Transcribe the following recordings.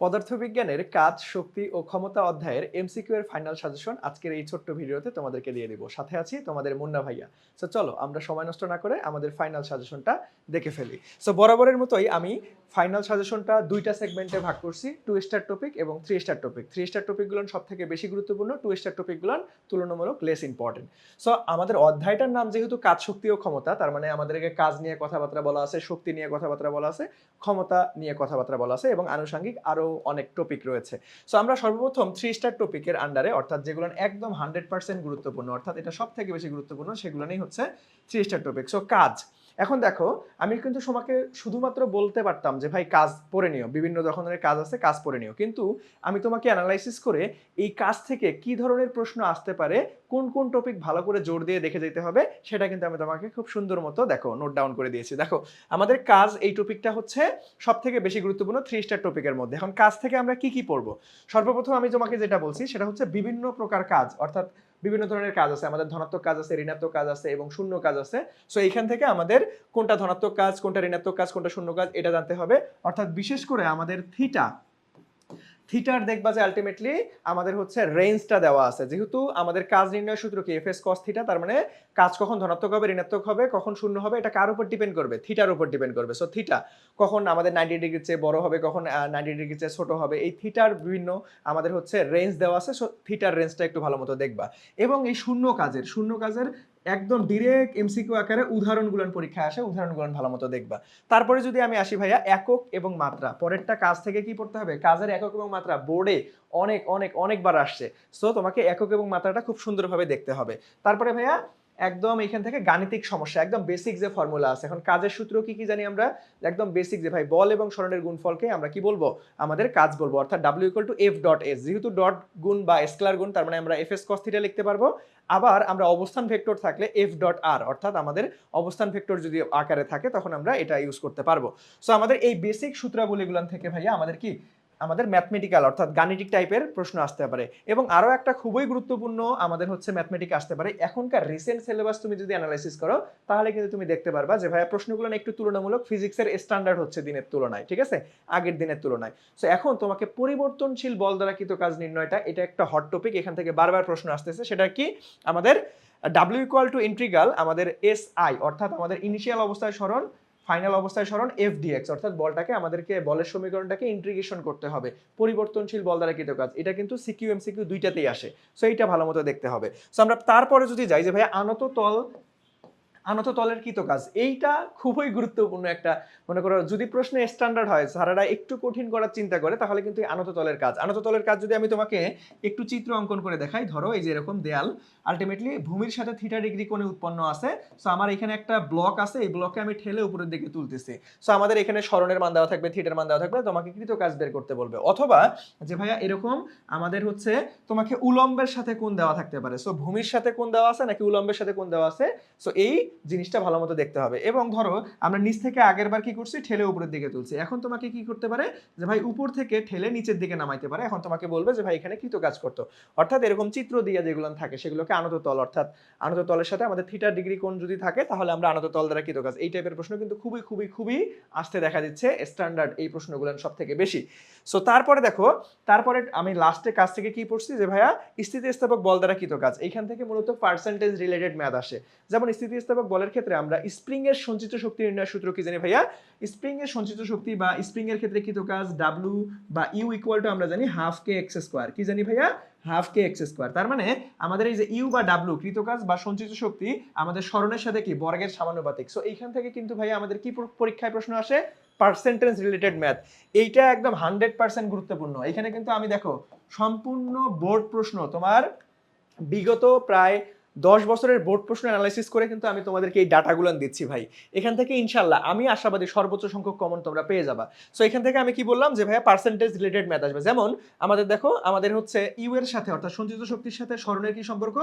পদার্থবিজ্ঞানের কাজ, শক্তি ও ক্ষমতা অধ্যায়ের এমসিকিউ এর ফাইনাল সাজেশন আজকের এই ছোট্ট ভিডিওতে তোমাদেরকে দিয়ে দিব। সাথে আছি তোমাদের মুন্না ভাইয়া। সো চলো, আমরা সময় নষ্ট না করে আমাদের ফাইনাল সাজেশনটা দেখে ফেলি। সো বরাবরের মতোই আমি ফাইনাল সাজেশনটা দুইটা সেগমেন্টে ভাগ করছি টু স্টার টপিক এবং three star topic three star টপিকগুলো সব থেকে বেশি গুরুত্বপূর্ণ টু স্টার টপিকগুলো তুলনামূলক লেস ইম্পর্টেন্ট সো আমাদের অধ্যায়টার নাম যেহেতু কাজ, শক্তি ও ক্ষমতা, তার মানে আমাদেরকে কাজ নিয়ে কথাবার্তা বলা আছে, শক্তি নিয়ে কথাবার্তা বলা আছে, ক্ষমতা নিয়ে কথাবার্তা বলা আছে এবং আনুষঙ্গিক আরও অনেক টপিক রয়েছে। সো আমরা সর্বপ্রথম থ্রি স্টার টপিকের আন্ডারে অর্থাৎ যেগুলো একদম হান্ড্রেড গুরুত্বপূর্ণ, অর্থাৎ এটা সব থেকে বেশি গুরুত্বপূর্ণ, সেগুলো নিয়েই হচ্ছে থ্রি স্টার টপিক সো কাজ। এখন দেখো, আমি কিন্তু তোমাকে শুধুমাত্র বলতে পারতাম যে, ভাই, কাজ পড়ে নিও। বিভিন্ন ধরনের কাজ আছে, কাজ পড়ে নিও। কিন্তু আমি তোমাকে অ্যানালাইসিস করে এই কাজ থেকে কি ধরনের প্রশ্ন আসতে পারে, কোন কোন টপিক ভালো করে জোর দিয়ে দেখে যেতে হবে, সেটা কিন্তু আমি তোমাকে খুব সুন্দর মতো, দেখো নোট ডাউন করে দিয়েছি। দেখো, আমাদের কাজ এই টপিকটা হচ্ছে সব থেকে বেশি গুরুত্বপূর্ণ থ্রি স্টার টপিকের মধ্যে। এখন কাজ থেকে আমরা কি কি পড়ব? সর্বপ্রথম আমি তোমাকে যেটা বলছি, সেটা হচ্ছে বিভিন্ন প্রকার কাজ, অর্থাৎ বিভিন্ন ধরনের কাজ আছে, আমাদের ধনাত্মক কাজ আছে, ঋণাত্মক কাজ আছে এবং শূন্য কাজ আছে। সো এইখান থেকে আমাদের কোনটা ধনাত্মক কাজ, কোনটা ঋণাত্মক কাজ, কোনটা শূন্য কাজ, এটা জানতে হবে। অর্থাৎ বিশেষ করে আমাদের থিটা থিটার দেখবা যে আলটিমেটলি আমাদের হচ্ছে রেঞ্জটা দেওয়া আছে। যেহেতু আমাদের কাজ নির্ণয় সূত্র কি? এফ এস কস থিটা তার মানে কাজ কখন ধনাত্মক হবে, ঋণাত্মক হবে, কখন শূন্য হবে, এটা কার উপর ডিপেন্ড করবে? থিটার উপর ডিপেন্ড করবে। সো থিটা কখন আমাদের নাইনটি ডিগ্রির চেয়ে বড় হবে, কখন নাইনটি ডিগ্রির চেয়ে ছোট হবে, এই থিটার বিভিন্ন আমাদের হচ্ছে রেঞ্জ দেওয়া আছে। সো থিটার রেঞ্জটা একটু ভালো মতো দেখবা। এবং এই শূন্য কাজের শূন্য কাজের একদম ডিরেক্ট এমসিকিউ আকারে উদাহরণগুলো পরীক্ষায় আসে, উদাহরণগুলো ভালো মতো দেখবা। তারপরে যদি আমি আসি ভাইয়া, একক এবং মাত্রা। পরেরটা কাজ থেকে কি পড়তে হবে? কাজের একক এবং মাত্রা বোর্ডে অনেক অনেক, অনেকবার আসছে। সো তোমাকে একক এবং মাত্রাটা খুব সুন্দরভাবে দেখতে হবে। তারপরে ভাইয়া একদম এখান থেকে গাণিতিক সমস্যা, একদম বেসিক যে ফর্মুলা আছে। এখন কাজের সূত্র কি কি জানি আমরা? একদম বেসিক যে ভাই, বল এবং স্মরণের গুণফলকে আমরা কি বলব? আমাদের কাজ বলব। অর্থাৎ W equal to F dot S যেহেতু ডট গুণ বা স্কেলার গুণ, তার মানে আমরা এফ এস কস থিটা লিখতে পারব। আবার আমরা অবস্থান ভেক্টর থাকলে এফ ডট আর অর্থাৎ আমাদের অবস্থান ভেক্টর যদি আকারে থাকে, তখন আমরা এটা ইউজ করতে পারব। সো আমাদের এই বেসিক সূত্রাবলীগুলো থেকে ভাইয়া, আমাদের কি আমাদের ম্যাথমেটিক্যাল অর্থাৎ গাণিতিক টাইপের প্রশ্ন আসতে পারে। এবং আরও একটা খুবই গুরুত্বপূর্ণ আমাদের হচ্ছে ম্যাথমেটিক আসতে পারে। এখনকার রিসেন্ট সিলেবাস তুমি যদি অ্যানালাইসিস করো, তাহলে কিন্তু তুমি দেখতে পারবা যে ভাইয়া প্রশ্নগুলো একটু তুলনামূলক ফিজিক্সের স্ট্যান্ডার্ড হচ্ছে দিনের তুলনায়, ঠিক আছে? আগের দিনের তুলনায়। সো এখন তোমাকে পরিবর্তনশীল বল দ্বারা কৃত কাজ নির্ণয়টা, এটা একটা হট টপিক এখান থেকে বারবার প্রশ্ন আসতেছে। সেটা কি? আমাদের ডাব্লিউ ইকুয়াল টু ইন্ট্রিগাল আমাদের এস আই অর্থাৎ আমাদের ইনিশিয়াল অবস্থায় স্মরণ ফাইনাল অবস্থায় স্মরণ এফ ডিএক্স অর্থাৎ বলটাকে আমাদেরকে, বলের সমীকরণটাকে ইন্ট্রিগেশন করতে হবে। পরিবর্তনশীল বল দ্বারা কৃত কাজ। এটা কিন্তু সিকিউ এমসিকিউ দুইটাতেই আসে। সো এইটা ভালো মতো দেখতে হবে। সো আমরা তারপরে যদি যাই যে ভাই আনত তল আনত তলের কৃত কাজ? এইটা খুবই গুরুত্বপূর্ণ একটা মনে করো, যদি প্রশ্নে স্ট্যান্ডার্ড হয়, সারারা একটু কঠিন করার চিন্তা করে, তাহলে কিন্তু আনত তলের কাজ। আনত তলের কাজ যদি আমি তোমাকে একটু চিত্র অঙ্কন করে দেখাই, ধরো এই যে এরকম দেয়াল আলটিমেটলি ভূমির সাথে থিটা ডিগ্রি কোণে উৎপন্ন আছে সো আমার এখানে একটা ব্লক আছে, এই ব্লককে আমি ঠেলে উপরের দিকে তুলতেছি। সো আমাদের এখানে স্মরণের মান দেওয়া থাকবে থিটার মান দেওয়া থাকবে, তোমাকে কৃত কাজ বের করতে বলবে। অথবা যে ভাইয়া, এরকম আমাদের হচ্ছে তোমাকে উলম্বের সাথে কোণ দেওয়া থাকতে পারে। সো ভূমির সাথে কোণ দেওয়া আছে, নাকি উলম্বের সাথে কোণ দেওয়া আছে? সো এই জিনিসটা ভালো মতো দেখতে হবে। এবং ধরো, আমরা নিচ থেকে আগের বার কি করছি? ঠেলে উপরের দিকে তুলছি। এখন তোমাকে কি করতে পারে? যে ভাই, উপর থেকে ঠেলে নিচের দিকে নামাইতে পারে। এখন তোমাকে বলবে যে, ভাই, এখানে কৃত কাজ করতো। অর্থাৎ এরকম চিত্র দিয়ে যেগুলো থাকে, সেগুলোকে আনত তল। অর্থাৎ আনত তলের সাথে আমাদের থিটার ডিগ্রি কোণ যদি থাকে, তাহলে আমরা আনত তল দ্বারা কৃত কাজ। এই টাইপের প্রশ্ন কিন্তু খুবই খুবই খুবই আসতে দেখা দিচ্ছে স্ট্যান্ডার্ড এই প্রশ্নগুলো সব থেকে বেশি। সো তারপরে দেখো, তারপরে আমি লাস্টে কাজ থেকে কি পড়ছি? যে ভাইয়া, স্থিতিস্থাপক বল দ্বারা কৃত কাজ। এইখান থেকে মূলত পার্সেন্টেজ রিলেটেড ম্যাথ আসে। যেমন স্থিতিস্থাপক বলের ক্ষেত্রে আমরা স্প্রিং এর সঞ্চিত শক্তি নির্ণয় সূত্র কি জানি ভাইয়া? স্প্রিং এর সঞ্চিত শক্তি বা স্প্রিং এর ক্ষেত্রে কৃত কাজ? ডাব্লু বা ইউ ইকুয়াল টু আমরা জানি হাফ কে এক্স স্কোয়ার কি জানি ভাইয়া? হাফ কে এক্স স্কোয়ার তার মানে আমাদের এই যে ইউ বা ডাব্লু কৃতকাজ বা সঞ্চিত শক্তি আমাদের স্মরণের সাথে কি? বর্গের সমানুপাতিক। সো এইখান থেকে কিন্তু ভাইয়া আমাদের কি পরীক্ষায় প্রশ্ন আসে? পার্সেন্টেজ রিলেটেড ম্যাথ এইটা একদম হান্ড্রেড পার্সেন্ট গুরুত্বপূর্ণ। এখানে কিন্তু আমি দেখো, সম্পূর্ণ বোর্ড প্রশ্ন তোমার বিগত প্রায় দশ বছরের বোর্ড প্রশ্ন অ্যানালাইসিস করে কিন্তু আমি তোমাদেরকে এই ডাটাগুলো দিচ্ছি ভাই। এখান থেকে ইনশাল্লাহ আমি আশাবাদী সর্বোচ্চ সংখ্যক কমন তোমরা পেয়ে যাবা। সো এখান থেকে আমি কি বললাম যে ভাইয়া পার্সেন্টেজ রিলেটেড ম্যাথ আসবে। যেমন আমাদের দেখো, আমাদের হচ্ছে ইউ এর সাথে অর্থাৎ সঞ্চিত শক্তির সাথে স্মরণের কি সম্পর্ক?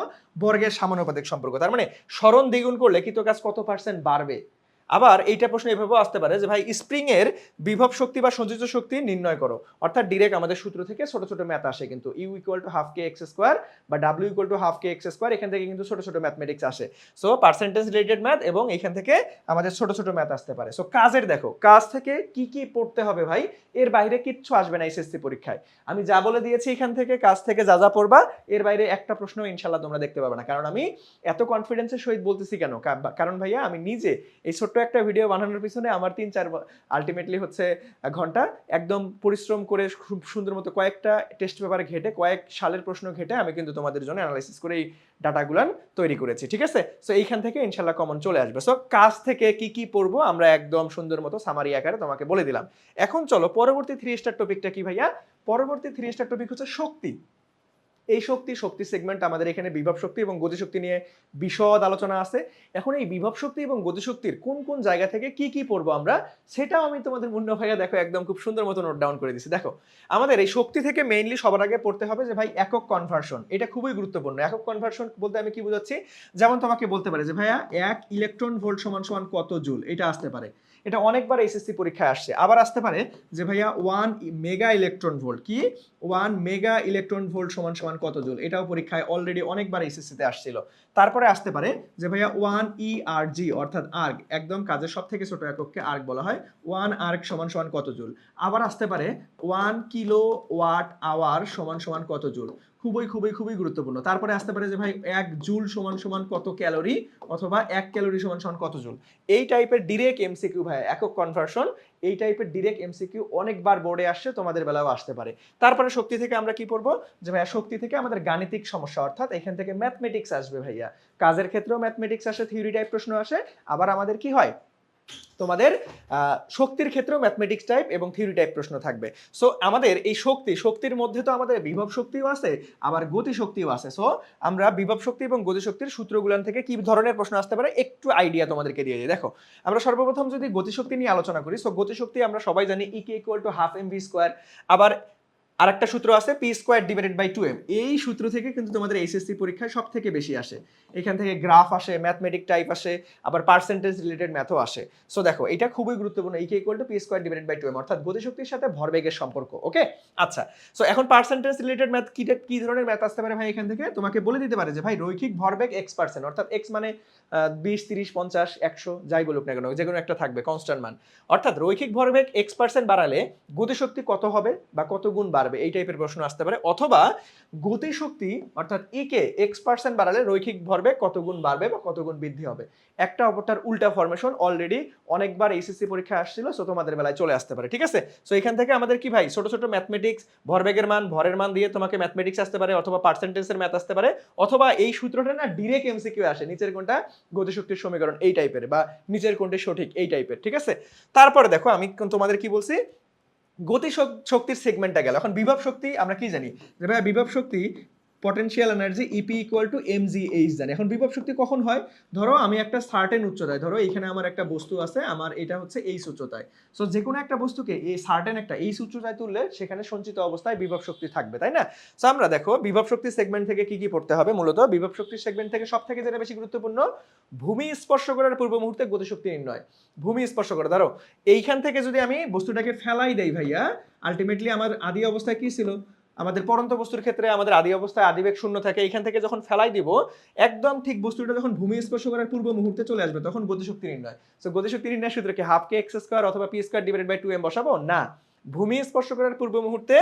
বর্গের সামানুপাতিক সম্পর্ক। তার মানে স্মরণ দ্বিগুণ করলে কৃত কাজ কত পার্সেন্ট বাড়বে? আবার এইটা প্রশ্ন এভাবেও আসতে পারে যে, ভাই স্প্রিং এর বিভব শক্তি বা সঞ্চিত শক্তি নির্ণয় করো। অর্থাৎ ডিরেক্ট আমাদের সূত্র থেকে ছোট ছোট ম্যাথ আসে কিন্তু U equal to half K X square বা W equal to half K X square এখান থেকে কিন্তু ছোট ছোট ম্যাথমেটিক্স আসে। সো পার্সেন্টেজ রিলেটেড ম্যাথ এবং এখান থেকে আমাদের ছোট ছোট ম্যাথ আসতে পারে। সো কাজের দেখো, কাজ থেকে কি কি পড়তে হবে ভাই, এর বাইরে কিচ্ছু আসবে না এসএসসি পরীক্ষায়। আমি যা বলে দিয়েছি এখান থেকে, কাজ থেকে যা যা পড়বা, এর বাইরে একটা প্রশ্ন ইনশাল্লাহ তোমরা দেখতে পাবে না। কারণ আমি এত কনফিডেন্সের সহিত বলতেছি কেন? কারণ ভাইয়া আমি নিজে এই ছোট্ট একটা ভিডিও বানানোর পিছনে আমার তিন, চার আলটিমেটলি হচ্ছে ঘণ্টা। একদম পরিশ্রম করে সুন্দর মতো কয়েকটা টেস্ট পেপার ঘেটে, কয়েক সালের প্রশ্ন ঘেটে আমি কিন্তু তোমাদের জন্য অ্যানালাইসিস করে এই ডাটাগুলান তৈরি করেছি, ঠিক আছে? সো এইখান থেকে ইনশাল্লাহ কমন চলে আসবে। সো কাজ থেকে কি কি পড়ব আমরা একদম সুন্দর মতো সামারি আকারে তোমাকে বলে দিলাম। এখন চলো, পরবর্তী থ্রি স্টার টপিকটা কি ভাইয়া? পরবর্তী থ্রি স্টার টপিক হচ্ছে শক্তি। এই শক্তি শক্তি সেগমেন্ট আমাদের এখানে বিভব শক্তি এবং গতিশক্তি নিয়ে বিশদ আলোচনা আছে। এখন এই বিভব শক্তি এবং গতিশক্তির কোন কোন জায়গা থেকে কি কি পড়ব আমরা, সেটাও আমি তোমাদের মুন্না ভাইয়া দেখো একদম খুব সুন্দর মতো নোট ডাউন করে দিচ্ছি দেখো, আমাদের এই শক্তি থেকে মেইনলি সবার আগে পড়তে হবে যে ভাই একক কনভার্সন এটা খুবই গুরুত্বপূর্ণ। একক কনভার্সন বলতে আমি কি বোঝাচ্ছি? যেমন তোমাকে বলতে পারে যে ভাইয়া এক ইলেকট্রন ভোল্ট সমান সমান কত জুল, এটা আসতে পারে। এটা অনেকবার এসএসসি পরীক্ষায় আসছে। আবার আসতে পারে যে ভাইয়া ওয়ান মেগা ইলেকট্রন ভোল্ট কি? ওয়ান মেগা ইলেকট্রন ভোল্ট সমান সমান কত জুল? এটাও পরীক্ষায় অলরেডি অনেকবার এসএসসিতে আসছিল। তারপরে আসতে পারে যে ভাইয়া ওয়ান ই আর জি অর্থাৎ আর্গ একদম কাজের সব থেকে ছোট এককে আর্গ বলা হয় ওয়ান আর্গ সমান সমান কত জুল? আবার আসতে পারে ওয়ান কিলো ওয়াট আওয়ার সমান সমান কত জুল? খুবই খুবই খুবই গুরুত্বপূর্ণ। তারপরে আসতে পারে যে ভাই, এক জুল সমান সমান কত ক্যালোরি অথবা এক ক্যালোরি সমান সমান কত জুল? এই টাইপের ডিরেক্ট এমসিকিউ ভাই, একক কনভার্সন এই টাইপের ডিরেক্ট এমসিকিউ অনেকবার বোর্ডে আসছে, তোমাদের বেলাও আসতে পারে। তারপরে শক্তি থেকে আমরা কি পড়ব? যে ভাইয়া, শক্তি থেকে আমাদের গাণিতিক সমস্যা, অর্থাৎ এখান থেকে ম্যাথমেটিক্স আসবে ভাইয়া। কাজের ক্ষেত্রেও ম্যাথমেটিক্স আসে থিওরি টাইপ প্রশ্ন আসে, আবার আমাদের কি হয়? তোমাদের শক্তির ক্ষেত্রেও ম্যাথমেটিক্স টাইপ এবং থিওরি টাইপ প্রশ্ন থাকবে। সো আমাদের এই শক্তি, শক্তির মধ্যে তো আমাদের বিভব শক্তিও আছে, আবার গতি শক্তিও আছে। সো আমরা বিভব শক্তি এবং গতি শক্তির সূত্রগুলান থেকে কি ধরনের প্রশ্ন আসতে পারে একটু আইডিয়া তোমাদেরকে দিয়ে দিই। দেখো, আমরা সর্বপ্রথম যদি গতিশক্তি নিয়ে আলোচনা করি সো গতিশক্তি আমরা সবাই জানি E K equal to half M V square আবার আরেকটা সূত্র আছে P square divided by two M এই সূত্র থেকে কিন্তু তোমাদের এইচএসসি পরীক্ষায় সব থেকে বেশি আসে। এখান থেকে গ্রাফ আসে ম্যাথমেটিক টাইপ আসে, আবার পার্সেন্টেজ রিলেটেড ম্যাথও আসে। সো দেখো, এটা খুবই গুরুত্বপূর্ণ। এই K equal to P square divided by two M অর্থাৎ গতিশক্তির সাথে ভরবেগের সম্পর্ক ওকে আচ্ছা সো এখন পার্সেন্টেজ রিলেটেড ম্যাথ কি কি ধরনের ম্যাথ আসতে পারে ভাই এখান থেকে? তোমাকে বলে দিতে পারে যে, ভাই, রৈখিক ভরবেগ এক্স পার্সেন্ট অর্থাৎ এক্স মানে বিশ, তিরিশ, পঞ্চাশ, একশো, যাই বলুক না কেন, যে কোনো একটা থাকবে কনস্ট্যান্ট মান। অর্থাৎ রৈখিক ভরবেগ এক্স পার্সেন্ট বাড়ালে গতিশক্তি কত হবে বা কত গুণ বাড়বে এই টাইপের প্রশ্ন আসতে পারে। অথবা গতিশক্তি, অর্থাৎ ইকে এক্স পার্সেন্ট বাড়ালে রৈখিক ভরবেগ কত গুণ বাড়বে বা কত গুণ বৃদ্ধি হবে। একটা অপরটার উল্টা ফরমেশন অলরেডি অনেকবার এইচএসসি পরীক্ষা আসছিল সো তোমাদের বেলায় চলে আসতে পারে, ঠিক আছে? সো এখান থেকে আমাদের কি ভাই? ছোট ছোট ম্যাথমেটিক্স ভরবেগের মান, ভরের মান দিয়ে তোমাকে ম্যাথমেটিক্স আসতে পারে, অথবা পার্সেন্টেজের ম্যাথ আসতে পারে, অথবা এই সূত্রটা না ডিরেক্ট এমসিকিউ আসে, নিচের কোনটা গতিশক্তির সমীকরণ, এই টাইপের বা নিচের কোনটা সঠিক, এই টাইপের ঠিক আছে? তারপরে দেখো, আমি তোমাদের কি বলছি? গতি শক্তির সেগমেন্টটা গেল। এখন বিভব শক্তি আমরা কি জানি? যে ভাইয়া বিভব শক্তি potential energy EP equal to M G H জানি এখন বিভব শক্তি কখন হয়? ধরো আমি একটা সার্টেন উচ্চতায়, ধরো এখানে আমার একটা বস্তু আছে, আমার এটা হচ্ছে এই উচ্চতায়। সো যে কোনো একটা বস্তুকে এই সার্টেন একটা এই উচ্চতায় তুললে সেখানে সঞ্চিত অবস্থায় বিভব শক্তি থাকবে, তাই না? সো আমরা দেখো বিভব শক্তি সেগমেন্ট থেকে কি কি পড়তে হবে? মূলত বিভব শক্তির সেগমেন্ট থেকে সব থেকে যেটা বেশি গুরুত্বপূর্ণ, ভূমি স্পর্শ করার পূর্ব মুহূর্তে গতিশক্তি নির্ণয়। ভূমি স্পর্শ করে, ধরো এইখান থেকে যদি আমি বস্তুটাকে ফেলাই দেই ভাইয়া আলটিমেটলি আমার আদি অবস্থায় কি ছিল? আমাদের পরন্ত বস্তুর ক্ষেত্রে আমাদের আদি অবস্থায় আদিবেগ শূন্য থাকে, এখান থেকে যখন ফেলাই দিব, একদম ঠিক বস্তুটা যখন ভূমি স্পর্শ করার পূর্ব মুহূর্তে চলে আসবে, তখন গতিশক্তি নির্ণয়। সো গতিশক্তি নির্ণয় সূত্র কি? হাফ কে এক্স স্কোয়ার অথবা P square divided by two M বসাবো? না। ভূমি স্পর্শ করার পূর্ব মুহূর্তে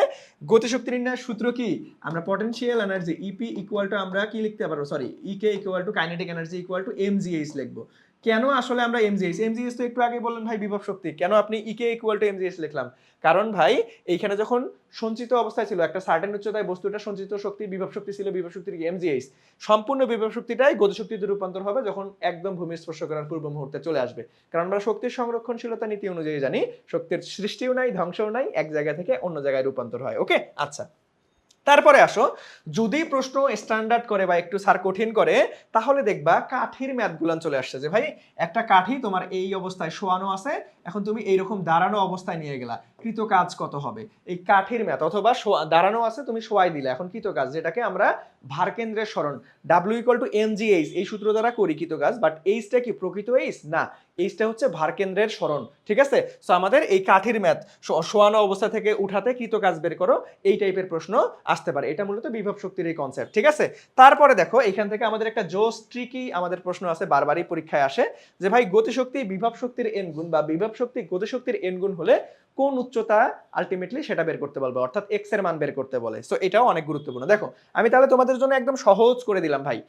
গতিশক্তি নির্ণয়ের সূত্র কি? আমরা potential energy EP equal to আমরা কি লিখতে পারব? Sorry EK equal to kinetic energy equal to M GH লিখব। কেন আসলে আমরা এমজিএস এমজিএস তো একটু আগে বললেন ভাই, বিভব শক্তি। কেন আপনি ইকে ইকুয়াল টু এমজিএস লিখলাম? কারণ ভাই, এইখানে যখন সঞ্চিত অবস্থায় ছিল, একটা সার্টেন উচ্চতায় বস্তুটা সঞ্চিত শক্তি, বিভব শক্তি ছিল, বিভব শক্তির এমজিএস সম্পূর্ণ বিভব শক্তিটাই গতিশক্তিতে রূপান্তর হবে যখন একদম ভূমি স্পর্শ করার পূর্ব মুহূর্তে চলে আসবে। কারণ আমরা শক্তির সংরক্ষণশীলতা নীতি অনুযায়ী জানি, শক্তির সৃষ্টিও নাই, ধ্বংসও নাই, এক জায়গা থেকে অন্য জায়গায় রূপান্তর হয়। ওকে আচ্ছা। তারপরে আসো, যদি প্রশ্ন স্ট্যান্ডার্ড করে বা একটু স্যার কঠিন করে, তাহলে দেখবা কাঠির ম্যাথগুলান চলে আসছে যে, ভাই, একটা কাঠি তোমার এই অবস্থায় শোয়ানো আছে, এখন তুমি এইরকম দাঁড়ানো অবস্থায় নিয়ে গেলা। কৃত কাজ কত হবে? এই কাঠির ম্যাথ, অথবা দাঁড়ানো আছে, তুমি শোয়াই দিলে। এখন কৃত কাজ যেটাকে আমরা ভারকেন্দ্রের স্মরণ W equal to M G H এই সূত্র দ্বারা করি কৃত কাজ বাট এইচটা কি প্রকৃত এইচ না এইচটা হচ্ছে ভারকেন্দ্রের স্মরণ, ঠিক আছে? সো আমাদের এই কাঠির ম্যাথ শোয়ানো অবস্থা থেকে উঠাতে কৃত কাজ বের করো, এই টাইপের প্রশ্ন আসতে পারে। এটা মূলত বিভব শক্তির এই কনসেপ্ট ঠিক আছে? তারপরে দেখো, এখান থেকে আমাদের একটা জোস ট্রিকি আমাদের প্রশ্ন আছে, বারবারই পরীক্ষায় আসে, যে ভাই গতিশক্তি বিভব শক্তির এন গুণ বা বিভব শক্তি গতিশক্তির এন গুণ হলে কোন উচ্চতা আলটিমেটলি সেটা বের করতে বলবে, অর্থাৎ এক্সের মান বের করতে বলে। সো এটাও অনেক গুরুত্বপূর্ণ। দেখো, আমি তাহলে তোমাদের জন্য একদম সহজ করে দিলাম ভাই।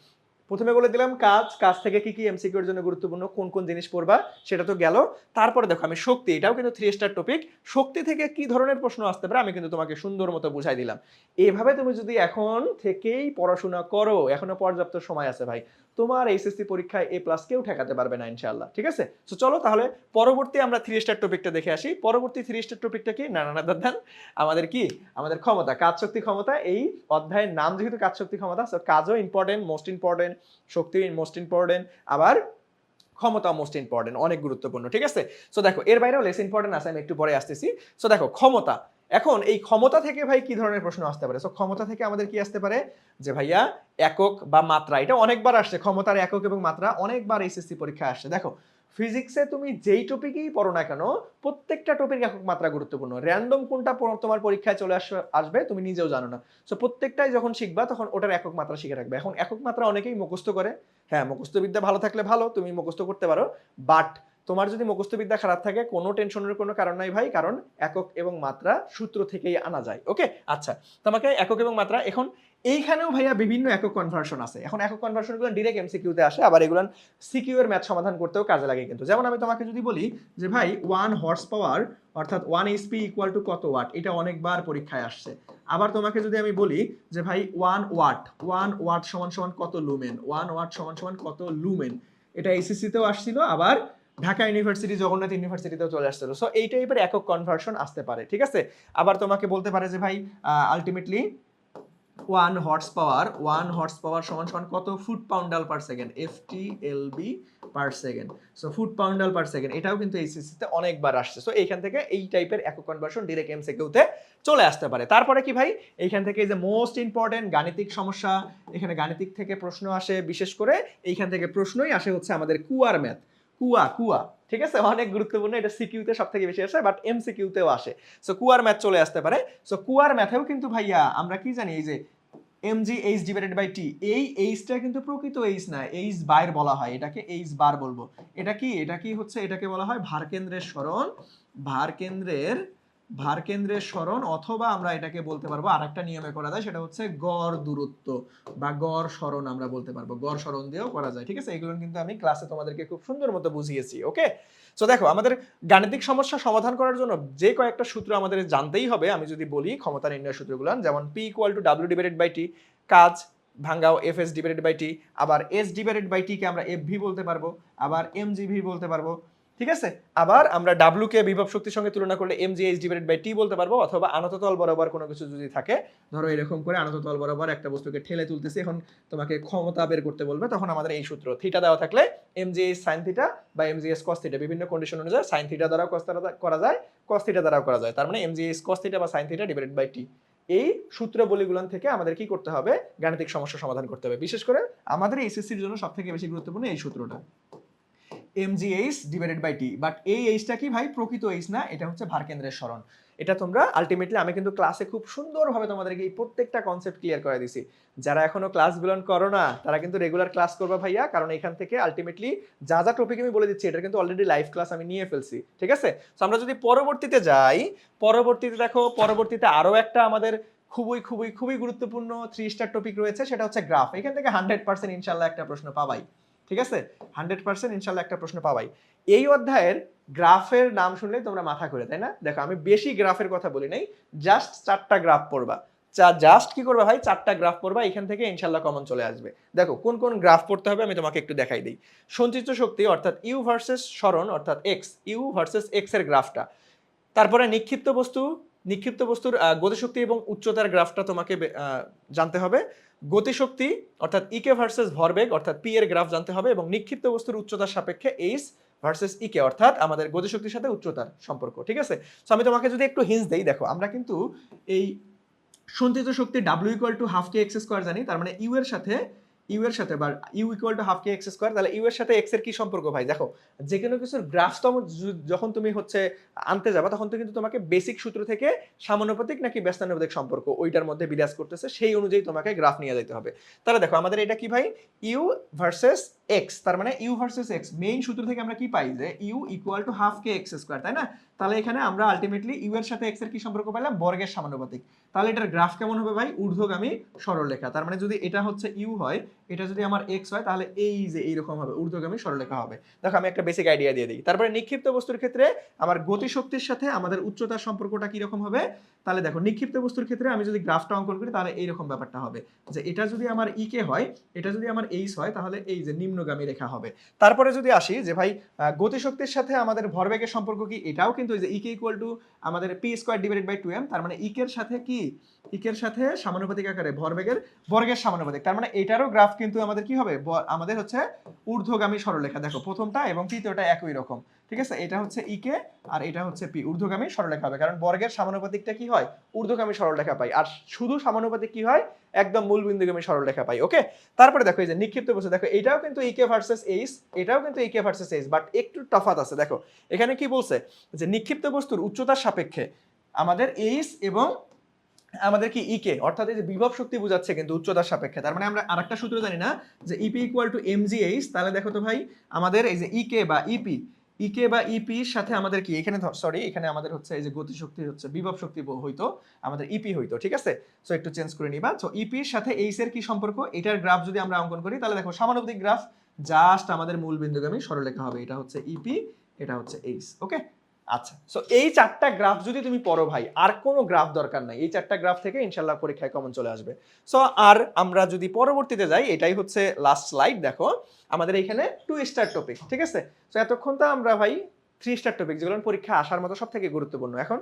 প্রথমে বলে দিলাম কাজ কাজ থেকে কি কি এমসিকিউর জন্য গুরুত্বপূর্ণ, কোন কোন জিনিস পড়বা, সেটা তো গেল। তারপরে দেখো, আমি শক্তি, এটাও কিন্তু থ্রি স্টার টপিক শক্তি থেকে কি ধরনের প্রশ্ন আসতে পারে, আমি কিন্তু তোমাকে সুন্দর মতো বুঝাই দিলাম। এইভাবে তুমি যদি এখন থেকেই পড়াশোনা করো, এখনও পর্যাপ্ত সময় আছে ভাই। তোমার এইচএসসি পরীক্ষায় এ প্লাস কেউ ঠেকাতে পারবে না ইনশাল্লাহ ঠিক আছে? তো চলো তাহলে পরবর্তী আমরা থ্রি স্টার টপিকটা দেখে আসি। পরবর্তী থ্রি স্টার টপিকটা কি? না না দাদান আমাদের কি? আমাদের ক্ষমতা, কাজ শক্তি ক্ষমতা। এই অধ্যায়ের নাম যেহেতু কাজ শক্তি ক্ষমতা, so কাজও ইম্পর্টেন্ট মোস্ট ইম্পর্টেন্ট শক্তি মোস্ট ইম্পর্টেন্ট আবার ক্ষমতা মোস্ট ইম্পর্টেন্ট অনেক গুরুত্বপূর্ণ। ঠিক আছে? সো দেখো, এর বাইরেও লেস ইম্পর্টেন্ট আছে, আমি একটু পরে আসতেছি। সো দেখো, ক্ষমতা এখন এই ক্ষমতা থেকে ভাই কি ধরনের প্রশ্ন আসতে পারে? সো ক্ষমতা থেকে আমাদের কি আসতে পারে? যে ভাইয়া একক বা মাত্রা, এটা অনেকবার আসছে, ক্ষমতার একক এবং মাত্রা অনেকবার এইচএসসি পরীক্ষায় আসছে। দেখো ফিজিক্সে তুমি যেই টপিকেই পড়ো না কেন, প্রত্যেকটা টপিক একক মাত্রা গুরুত্বপূর্ণ। র্যান্ডম কোনটা তোমার পরীক্ষায় চলে আসবে আসবে, তুমি নিজেও জানো না। সো প্রত্যেকটাই যখন শিখবা, তখন ওটার একক মাত্রা শিখে রাখবে। এখন একক মাত্রা অনেকেই মুখস্থ করে। হ্যাঁ মুখস্থ বিদ্যা ভালো থাকলে ভালো, তুমি মুখস্থ করতে পারো। বাট তোমার যদি মুখস্থবিদ্যা খারাপ থাকে, কোনো টেনশনের কোনো কারণ নাই ভাই, কারণ একক এবং মাত্রা সূত্র থেকেই আনা যায় ওকে আচ্ছা তোমাকে একক এবং মাত্রা, এখন এইখানেও ভাইয়া বিভিন্ন একক কনভার্সন আছে। এখন একক কনভার্সনগুলো ডিরেক্ট এমসিকিউতে আসে, আবার এগুলো সিকিউ এর ম্যাথ সমাধান করতেও কাজে লাগে কিন্তু। যেমন আমি তোমাকে যদি বলি যে ভাই ওয়ান হর্স পাওয়ার অর্থাৎ ওয়ান এইচপি ইকুয়াল টু কত ওয়াট এটা অনেকবার পরীক্ষায় আসছে। আবার তোমাকে যদি আমি বলি যে ভাই ওয়ান ওয়াট ওয়ান ওয়াট সমান সমান কত লুমেন ওয়ান ওয়াট সমান সমান কত লুমেন এটা এসএসসি তেও আসছিল, আবার ঢাকা ইউনিভার্সিটি জগন্নাথ ইউনিভার্সিটিতেও চলে আসছিল। সো এই টাইপের একক কনভার্সন আসতে পারে, ঠিক আছে? আবার তোমাকে বলতে পারে যে, ভাই ultimately one horse power one horse power সমান সমান কত foot poundal per second F T L B per second so foot poundal per second এটাও কিন্তু এইচএসসিতে অনেকবার আসছে। সো এইখান থেকে এই টাইপের একক কনভার্সন ডিরেক্ট এমসিকিউতে চলে আসতে পারে। তারপরে কি ভাই? এইখান থেকে যে মোস্ট ইম্পর্টেন্ট গাণিতিক সমস্যা, এখানে গাণিতিক থেকে প্রশ্ন আসে। বিশেষ করে এইখান থেকে প্রশ্নই আসে হচ্ছে আমাদের কুয়ার ম্যাথ কুয়া কুয়া। ঠিক আছে? অনেক গুরুত্বপূর্ণ। এটা সিকিউতে সব থেকে বেশি আসে বাট এম সিকিউতেও আসে। সো কুয়ার ম্যাথ চলে আসতে পারে। সো কুয়ার ম্যাথেও কিন্তু ভাইয়া, আমরা কি জানি এই যে M G H divided by T এই এইচটা কিন্তু প্রকৃত এইচ না এইচ বার বলা হয়। এটাকে এইচ বার বলব। এটা কি? এটা কি হচ্ছে? এটাকে বলা হয় ভারকেন্দ্রের স্মরণ। ভারকেন্দ্রের ভারকেন্দ্রের স্মরণ অথবা আমরা এটাকে বলতে পারব আরেকটা নিয়মে করা যায়, সেটা হচ্ছে গড় দূরত্ব বা গড় স্মরণ আমরা বলতে পারব। গড় স্মরণ দিয়েও করা যায়, ঠিক আছে? এগুলো কিন্তু আমি ক্লাসে তোমাদেরকে খুব সুন্দর মতো বুঝিয়েছি ওকে সো দেখো, আমাদের গাণিতিক সমস্যা সমাধান করার জন্য যে কয়েকটা সূত্র আমাদের জানতেই হবে, আমি যদি বলি ক্ষমতা নির্ণয় সূত্রগুলো, যেমন P equal to W divided by T কাজ ভাঙ্গাও F S divided by T আবার এস ডিভাইডেড বাই টি কে আমরা এফ ভি বলতে পারব, আবার এম জি ভি বলতে পারব ঠিক আছে? আবার আমরা ডাব্লু কে বিভব শক্তির সঙ্গে তুলনা করলে M G H divided by T বলতে পারব, অথবা আনত তল বরাবর কোনো কিছু যদি থাকে, ধরো এরকম করে আনত তল বরাবর একটা বস্তুকে ঠেলে তুলতেছি, এখন তোমাকে ক্ষমতা বের করতে বলবে, তখন আমাদের এই সূত্র থিটা দেওয়া থাকলে M G H sine theta বা M G S cos theta বিভিন্ন কন্ডিশন অনুযায়ী সাইন থিটা দ্বারাও কস করা যায় কস থিটা দ্বারাও করা যায়, তার মানে M G H cos theta বা sine theta divided by T এই সূত্রবলীগুলো থেকে আমাদের কি করতে হবে? গাণিতিক সমস্যা সমাধান করতে হবে, বিশেষ করে আমাদের এইচএসসির জন্য সব থেকে বেশি গুরুত্বপূর্ণ এই সূত্রটা। M G H divided by T but এই এইচটা কি ভাই? প্রকৃত এইচ না? এটা হচ্ছে ভারকেন্দ্রের স্মরণ। এটা তোমরা আলটিমেটলি আমি কিন্তু ক্লাসে খুব সুন্দরভাবে তোমাদেরকে এই প্রত্যেকটা কনসেপ্ট ক্লিয়ার করে দিছি। যারা এখনও ক্লাস বিলন করো না, তারা কিন্তু রেগুলার ক্লাস করবা ভাইয়া। কারণ এখান থেকে আলটিমেটলি যা যা টপিক আমি বলে দিচ্ছি, এটা কিন্তু অলরেডি লাইভ ক্লাস আমি নিয়ে ফেলছি। ঠিক আছে? তো আমরা যদি পরবর্তীতে যাই, পরবর্তীতে দেখো, পরবর্তীতে আরও একটা আমাদের খুবই খুবই খুবই গুরুত্বপূর্ণ থ্রি স্টার টপিক রয়েছে, সেটা হচ্ছে গ্রাফ এখান থেকে হান্ড্রেড পার্সেন্ট ইনশাল্লাহ একটা প্রশ্ন পাবাই। ঠিক আছে? হান্ড্রেড পার্সেন্ট ইনশাল্লাহ একটা প্রশ্ন পাবাই। এই অধ্যায়ের গ্রাফের নাম শুনলেই তোমরা মাথা করে তাই না? দেখো, আমি বেশি গ্রাফের কথা বলি নাই জাস্ট চারটা গ্রাফ পড়বা। চা জাস্ট কি করবা ভাই? চারটা গ্রাফ পড়বা, এখান থেকে ইনশাল্লাহ কমন চলে আসবে। দেখো, কোন কোন গ্রাফ পড়তে হবে আমি তোমাকে একটু দেখাই দিই। সঞ্চিত শক্তি, অর্থাৎ ইউ ভার্সেস স্মরণ অর্থাৎ এক্স ইউ ভার্সেস এক্সের গ্রাফটা তারপরে নিক্ষিপ্ত বস্তু, নিক্ষিপ্ত বস্তুর গতিশক্তি এবং উচ্চতার গ্রাফটা তোমাকে জানতে হবে। গতিশক্তি, অর্থাৎ ইকে ভার্সেস ভরবেগ অর্থাৎ পি এর গ্রাফ জানতে হবে এবং নিক্ষিপ্ত বস্তুর উচ্চতার সাপেক্ষে এইচ ভার্সেস ইকে অর্থাৎ আমাদের গতিশক্তির সাথে উচ্চতার সম্পর্ক, ঠিক আছে? সো আমি তোমাকে যদি একটু হিন্স দেই, দেখো, আমরা কিন্তু এই সঞ্চিত শক্তি W equal to half K X square জানি, তার মানে ইউ এর সাথে ইউ এর সাথে বা U equal to half K X square তাহলে ইউ এর সাথে এক্সের কি সম্পর্ক ভাই? দেখো যে কোনো কিছুর গ্রাফ যখন তুমি হচ্ছে আনতে যাবা, তখন তো কিন্তু তোমাকে বেসিক সূত্র থেকে সামানুপাতিক নাকি ব্যস্তানুপাতিক সম্পর্ক ওইটার মধ্যে বিরাজ করতেছে, সেই অনুযায়ী তোমাকে গ্রাফ নিয়ে যেতে হবে। তাহলে দেখো, আমাদের এটা কি ভাই? ইউ ভার্সেস এক্স তার মানে ইউ ভার্সেস এক্স মেইন সূত্র থেকে আমরা কি পাই? যে U equal to half K X square তাই না? তাহলে এখানে আমরা আলটিমেটলি ইউ এর সাথে এক্সের কি সম্পর্ক পেলাম বর্গের সমানুপাতিক। তাহলে এটার গ্রাফ কেমন হবে ভাই? ঊর্ধ্বগামী সরলরেখা। তার মানে যদি এটা হচ্ছে ইউ হয়, এটা যদি আমার এক্স হয়, তাহলে এই যে এইরকম হবে, ঊর্ধ্বগামী সরলরেখা হবে। দেখো, আমি একটা বেসিক আইডিয়া দিয়ে দিই। তারপরে নিক্ষিপ্ত বস্তুর ক্ষেত্রে আমার গতিশক্তির সাথে আমাদের উচ্চতার সম্পর্কটা কি রকম হবে? তাহলে দেখো, নিক্ষিপ্ত বস্তুর ক্ষেত্রে আমি যদি গ্রাফটা অঙ্কন করি, তাহলে এইরকম ব্যাপারটা হবে। যে এটা যদি আমার ই কে হয়, এটা যদি আমার এইস হয়, তাহলে এই যে নিম্নগামী রেখা হবে। তারপরে যদি আসি যে ভাই গতিশক্তির সাথে আমাদের ভরবেগের সম্পর্ক কি? এটাও কিন্তু যে ইকে ইকুয়াল টু আমাদের P square divided by two M তার মানে ইকের সাথে কি? ইকের সাথে সামানুপাতিক আকারে ভরবেগের, বর্গের সামানুপাতিক। তার মানে এটারও গ্রাফ কিন্তু আমাদের কি হবে? আমাদের হচ্ছে ঊর্ধ্বগামী সরলরেখা। দেখো, প্রথমটা এবং তৃতীয়টা একই রকম। ঠিক আছে? এটা হচ্ছে ই কে আর এটা হচ্ছে পি ঊর্ধ্বগামী সরলরেখা হবে। কারণ বর্গের সমানুপাতিকটা কি হয়? ঊর্ধ্বগামী সরলরেখা পাই। আর শুধু সমানুপাতিক কি হয়? একদম মূল বিন্দুগামী সরলরেখা পাই ওকে তারপরে দেখো, এই যে নিক্ষিপ্ত বস্তু, দেখো, এটাও কিন্তু ই কে ভার্সেস এইস এটাও কিন্তু E K versus H but একটু তফাত আছে, দেখো। এখানে কি বলছে? যে নিক্ষিপ্ত বস্তুর উচ্চতার সাপেক্ষে আমাদের এইস এবং আমাদের কি ইকে অর্থাৎ এই যে বিভব শক্তি বোঝাচ্ছে কিন্তু উচ্চতার সাপেক্ষে। তার মানে আমরা আরেকটা সূত্র জানি না যে E P equal to M G H তাহলে দেখো তো ভাই, আমাদের এই যে ইকে বা ইপি ইকে বা ইপির সাথে আমাদের কি? এখানে সরি এখানে আমাদের হচ্ছে এই যে গতি শক্তি হচ্ছে, বিভব শক্তি হইতো, আমাদের ইপি হইতো, ঠিক আছে? সো একটু চেঞ্জ করে নিবা। সো ইপির সাথে এইচ এর কি সম্পর্ক? এটার গ্রাফ যদি আমরা অঙ্কন করি, তাহলে দেখো সমানুপাতিক গ্রাফ জাস্ট আমাদের মূল বিন্দুগামী সরলরেখা হবে। এটা হচ্ছে ইপি এটা হচ্ছে এইচ ওকে আচ্ছা সো এই চারটা গ্রাফ যদি তুমি পড়ো ভাই, আর কোনো গ্রাফ দরকার নাই। এই চারটা গ্রাফ থেকে ইনশাল্লাহ পরীক্ষায় কমন চলে আসবে। সো আর আমরা যদি পরবর্তীতে যাই, এটাই হচ্ছে লাস্ট স্লাইড দেখো, আমাদের এখানে টু স্টার টপিক ঠিক আছে? সো এতক্ষণ তো আমরা ভাই থ্রি স্টার টপিক যেগুলো পরীক্ষা আসার মতো সব থেকে গুরুত্বপূর্ণ। এখন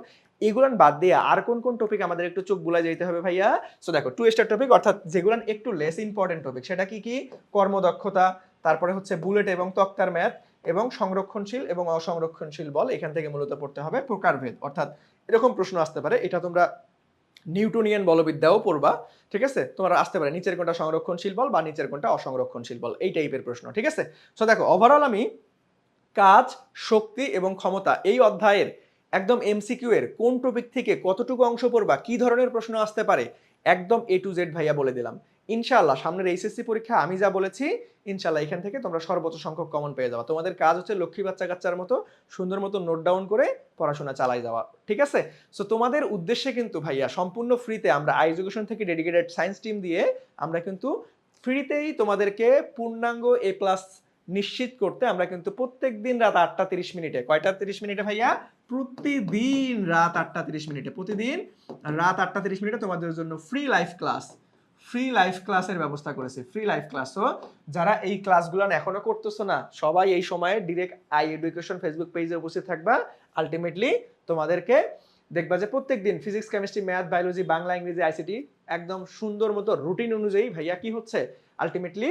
এগুলো বাদ দিয়ে আর কোন কোন টপিক আমাদের একটু চোখ বুলাই যেতে হবে ভাইয়া? সো দেখো টু স্টার টপিক অর্থাৎ যেগুলো একটু লেস ইম্পর্টেন্ট টপিক সেটা কি কি? কর্মদক্ষতা, তারপরে হচ্ছে বুলেট এবং তক্তার ম্যাথ এবং সংরক্ষণশীল এবং অসংরক্ষণশীল বল এখান থেকে মূলত পড়তে হবে প্রকারভেদ। অর্থাৎ এরকম প্রশ্ন আসতে পারে, এটা তোমরা নিউটনিয়ান বলবিদ্যাও পড়বা, ঠিক আছে? তোমার আসতে পারে নিচের কোনটা সংরক্ষণশীল বল বা নিচের কোনটা অসংরক্ষণশীল বল, এই টাইপের প্রশ্ন, ঠিক আছে? সো দেখো ওভারঅল আমি কাজ, শক্তি এবং ক্ষমতা এই অধ্যায়ের একদম এমসিকিউ এর কোন টপিক থেকে কতটুকু অংশ পড়বা, কি ধরনের প্রশ্ন আসতে পারে, একদম এ টু জেড ভাইয়া বলে দিলাম। ইনশাআল্লাহ, সামনের এইচএসসি পরীক্ষা আমি যা বলেছি, ইনশাআল্লাহ এখান থেকে তোমরা সর্বোচ্চ সংখ্যক কমন পেয়ে যাবা। তোমাদের কাজ হচ্ছে লক্ষ্মী বাচ্চা কাচ্চার মতো, সুন্দর মতো নোট ডাউন করে পড়াশোনা চালাই যাওয়া, ঠিক আছে? সো তোমাদের উদ্দেশ্যে কিন্তু ভাইয়া, সম্পূর্ণ ফ্রিতে আমরা আই এডুকেশন থেকে ডেডিকেটেড সায়েন্স টিম দিয়ে আমরা কিন্তু ফ্রিতেই তোমাদেরকে পূর্ণাঙ্গ এ প্লাস নিশ্চিত করতে আমরা কিন্তু প্রত্যেক দিন রাত আটটা তিরিশ মিনিটে, কয়টা তিরিশ মিনিটে ভাইয়া? প্রতিদিন রাত আটটা তিরিশ মিনিটে, প্রতিদিন রাত আটটা তিরিশ মিনিটে তোমাদের জন্য free live class free live ক্লাসের ব্যবস্থা করেছে। ফ্রি লাইভ ক্লাসও যারা এই ক্লাসগুলো এখনও করতেছো না, সবাই এই সময়ে ডিরেক্ট আই এডুকেশন ফেসবুক পেজে উপস্থিত থাকবা। আলটিমেটলি তোমাদেরকে দেখবা যে প্রত্যেক দিন physics chemistry math biology Bangla, ইংরেজি আইসিটি একদম সুন্দর মতো রুটিন অনুযায়ী ভাইয়া কি হচ্ছে? আলটিমেটলি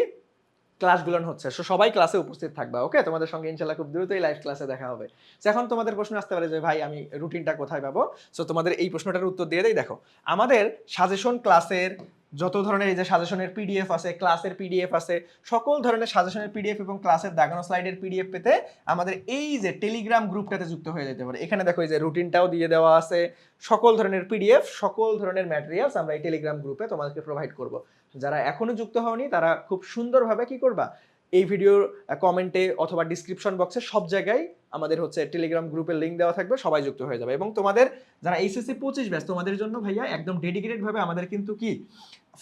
ক্লাসগুলো হচ্ছে। সো সবাই ক্লাসে উপস্থিত থাকবা ওকে তোমাদের সঙ্গে ইনশাল্লাহ খুব দ্রুতই লাইভ ক্লাসে দেখা হবে। এখন তোমাদের প্রশ্ন আসতে পারে যে, ভাই, আমি রুটিনটা কোথায় পাবো? সো তোমাদের এই প্রশ্নটার উত্তর দিয়ে দেই। দেখো, আমাদের সাজেশন ক্লাসের যত ধরনের এই যে সাজেশনের পিডিএফ আছে ক্লাসের পিডিএফ আছে, সকল ধরনের সাজেশনের পিডিএফ এবং ক্লাসের দাগানো স্লাইডের পিডিএফ পেতে আমাদের এই যে টেলিগ্রাম গ্রুপটাতে যুক্ত হয়ে যেতে পারে। এখানে দেখো এই যে রুটিনটাও দিয়ে দেওয়া আছে। সকল ধরনের পিডিএফ সকল ধরনের ম্যাটেরিয়ালস আমরা এই টেলিগ্রাম গ্রুপে তোমাদেরকে প্রোভাইড করব। যারা এখনও যুক্ত হওনি, তারা খুব সুন্দরভাবে কি করবা? এই ভিডিওর কমেন্টে অথবা ডিসক্রিপশন বক্সে সব জায়গায় আমাদের হচ্ছে টেলিগ্রাম গ্রুপের লিঙ্ক দেওয়া থাকবে, সবাই যুক্ত হয়ে যাবে। এবং তোমাদের যারা এইচএসসি পঁচিশ ব্যাচ তোমাদের জন্য ভাইয়া একদম ডেডিকেটেড ভাবে আমাদের কিন্তু কি?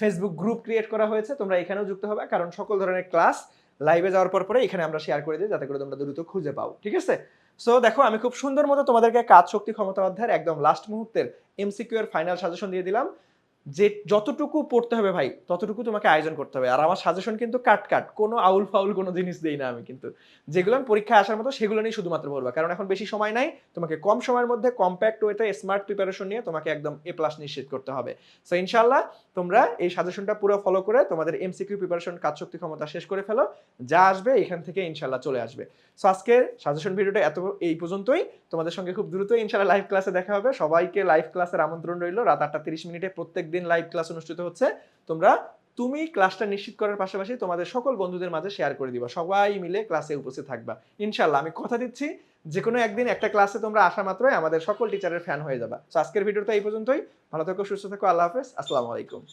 ফেসবুক গ্রুপ ক্রিয়েট করা হয়েছে, তোমরা এখানেও যুক্ত হবে। কারণ সকল ধরনের ক্লাস লাইভে যাওয়ার পর পরে এখানে আমরা শেয়ার করে দিই, যাতে করে তোমরা দ্রুত খুঁজে পাও। ঠিক আছে? সো দেখো, আমি খুব সুন্দর মতো তোমাদেরকে কাজ শক্তি ক্ষমতা অধ্যায়ের একদম লাস্ট মুহূর্তের এমসিকিউ এর ফাইনাল সাজেশন দিয়ে দিলাম। যে যতটুকু পড়তে হবে ভাই, ততটুকু তোমাকে আয়োজন করতে হবে। আর আমার সাজেশন কিন্তু কাট কাট। কোনো আউল ফাউল কোনো জিনিস দেই না আমি কিন্তু। যেগুলো আমি পরীক্ষায় আসার মতো সেগুলো নিয়ে শুধুমাত্র পড়বা কারণ এখন বেশি সময় নাই, তোমাকে কম সময়ের মধ্যে কম্প্যাক্ট ওয়েতে স্মার্ট প্রিপারেশন নিয়ে তোমাকে একদম এ প্লাস নিশ্চিত করতে হবে। সো ইনশাল্লাহ তোমরা এই সাজেশনটা পুরো ফলো করে তোমাদের এমসিকিউ প্রিপারেশন কাজ শক্তি ক্ষমতা শেষ করে ফেলো। যা আসবে এখান থেকে ইনশাল্লাহ চলে আসবে। সো আজকের সাজেশন ভিডিওটা এত এই পর্যন্তই। তোমাদের সঙ্গে খুব দ্রুত ইনশাল্লাহ লাইভ ক্লাসে দেখা হবে। সবাইকে লাইভ ক্লাসের আমন্ত্রণ রইল। রাত আটটা তিরিশ মিনিটে প্রত্যেক দিন লাইভ ক্লাস অনুষ্ঠিত হচ্ছে, তোমরা তুমি ক্লাসটা নিশ্চিত করার পাশাপাশি তোমাদের সকল বন্ধুদের মাঝে শেয়ার করে দিবা। সবাই মিলে ক্লাসে উপস্থিত থাকবা। ইনশাল্লাহ আমি কথা দিচ্ছি যে কোনো একদিন একটা ক্লাসে তোমরা আসা মাত্রই আমাদের সকল টিচারের ফ্যান হয়ে যাবা। তো আজকের ভিডিওটা এই পর্যন্তই। ভালো থাকো, সুস্থ থাকো, আল্লাহ হাফেজ। আসসালামু আলাইকুম।